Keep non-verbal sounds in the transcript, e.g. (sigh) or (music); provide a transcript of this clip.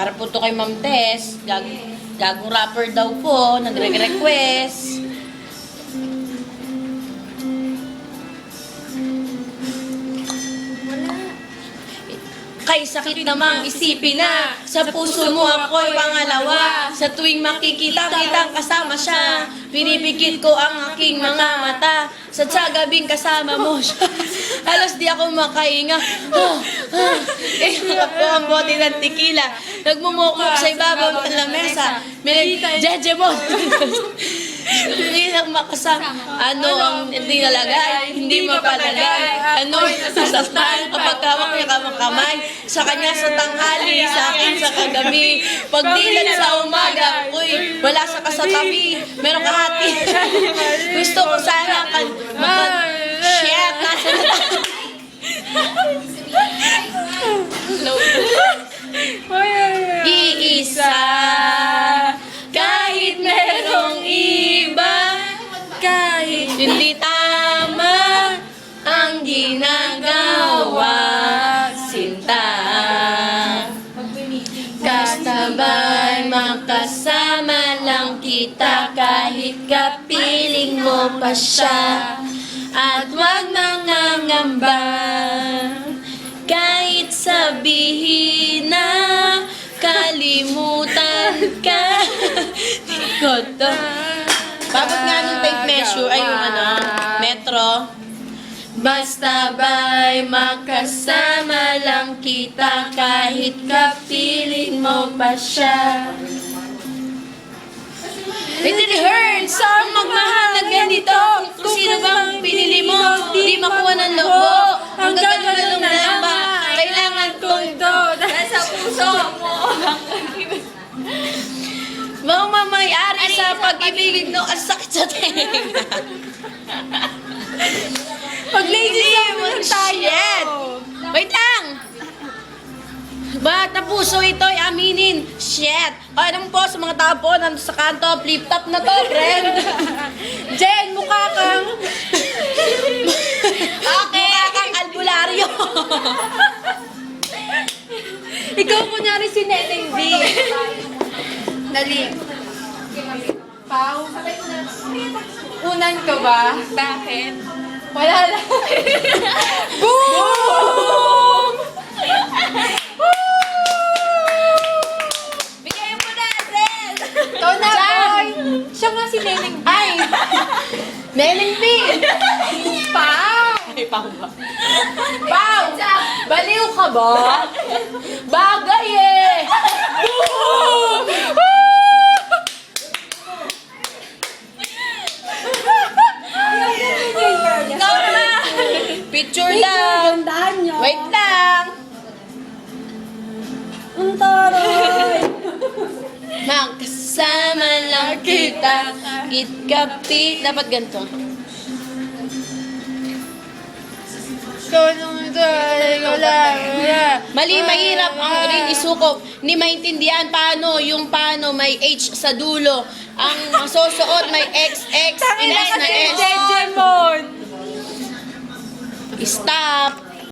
Para po to kay Ma'am Tess. Gag gagong rapper daw po. Nagre-request. Kay sakit namang isipin na Sa puso mo ako'y pangalawa. Sa tuwing makikita-kitang kasama siya Pinipikit ko ang aking mga mata. Sa tsagabing kasama mo siya. (laughs) Halos di ako makahinga ah, ah. Eh, (laughs) po ang bote ng tequila. Nagmumukok sa ibabaw ng lamesa. May jeje mo (laughs) Hindi lang makasama Ano ang hindi nalagay Hindi mapalagay Ano nasasaktan. Kapag hawak niya kamang kamay Sa kanya sa tanghali Sa akin sa kagabi. Pag dilat sa umaga Uy, wala sa kasatabi Meron ka hati. Gusto ko sana kan ginagawa Sinta. Kasabay makasama lang kita Kahit kapiling mo pa siya. At wag nangangamba Kahit sabihin na Kalimutan ka. Ko to. Bakit nga nung tape measure ay yung ano, metro Basta ba'y makasama lang kita kahit kapiling mo pa siya. Little Hearns, ang magmahal na ganito. Kung sino bang pinili mo, di makuha ng lobo. Ang gagalong na ba, kailangan kong ito. Dahil sa puso mo. Mga mamayari sa pag-ibig no, ang sakit sa tenga. Pag ladies lang tayo. Shit! Wait lang! Ba't na puso ito ay aminin? Shit! Kaya naman po sa mga tao po nandun sa kanto, flip-top na to, friend. (laughs) Jen, mukha kang... Okay. Mukha kang albularyo. (laughs) Ikaw kunyari si Neneng (laughs) B. Dali. Pau. Unan ko ba? Bakit? Wala lang. (laughs) Boom! Bigay mo na, Zen! Ikaw na, boy. Siya nga si Neneng B. Ay! Neneng B! Pau! Ay, pang ba? Pau! Baliw ka ba? (laughs) Bagay eh! Boom! Ikaw na! Picture lang! Tandaan niyo. Wait lang! Ang taray. (laughs) Magkasama lang kita, kitkapit. Dapat ganito. Lang. Mali, mahirap ang rin isukop. Hindi maintindihan paano, yung paano may H sa dulo. Ang (laughs) masusuot may XX, inas na S. Jejemon! Stop!